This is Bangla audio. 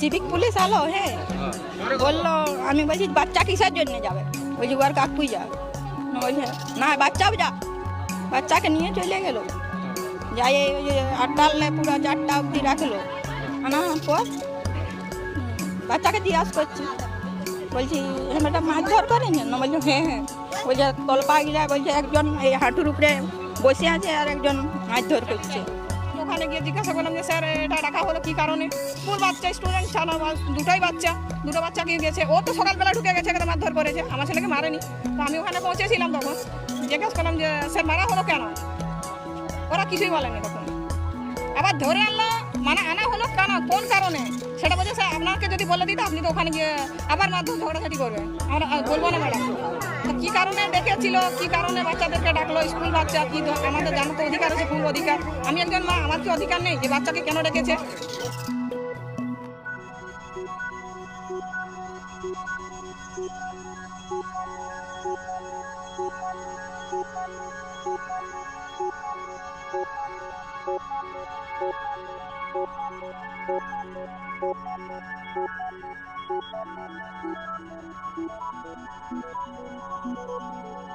সিভিক পুলিশ আলো হ্যাঁ বললো আমি বলছি বাচ্চা কিসের জন্য যাবে বলছি ওর কাকুই যা বলছে না বাচ্চাও যা বাচ্চাকে নিয়ে চলে গেল যাই ওই যে আটটালে পুরো চারটা অবধি রাখলো আনার পর হুম, বাচ্চাকে জিজ্ঞাসা করছি বলছি ম্যাডাম মারধর করেছেন না বলছে হ্যাঁ হ্যাঁ বলছে তলপা গিলা বলছে একজন এই হাঁটুর উপরে বসে আছে আর একজন মারধর করছে ওখানে গিয়ে জিজ্ঞাসা করলাম যে, স্যার, এটা রাখা হলো কি কারণে? স্কুল বাচ্চা স্টুডেন্ট ছাড়া দুটোই বাচ্চা, দুটো বাচ্চা গিয়ে গেছে। ও তো সকালবেলা ঢুকে গেছে এখানে মারধর করেছে। আমার ছেলেকে মারেনি। তো আমি ওখানে পৌঁছেছিলাম তখন। জিজ্ঞাসা করলাম যে, স্যার, মারা হলো কেন? ওরা কিছুই বলেনি তখন। আবার ধরে আনলো মানে আনা হলো কেন? কোন কারণে? সেটা বলছে, স্যার, আপনাকে যদি বলে দিত, আপনি তো ওখানে গিয়ে আবার মারধর, ঝগড়াঝাটি করবেন। আমরা বলব না, ম্যাডাম। কি কারণে দেখেছিল কি কারণে বাচ্চাদেরকে ডাকলো? স্কুল বাচ্চা কি আমাদের জানার তো অধিকার আছে ফুল অধিকার। আমি একজন মা, আমার কি অধিকার নেই যে বাচ্চাকে কেন ডেকেছে?